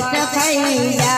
কষ্ট খাইয়া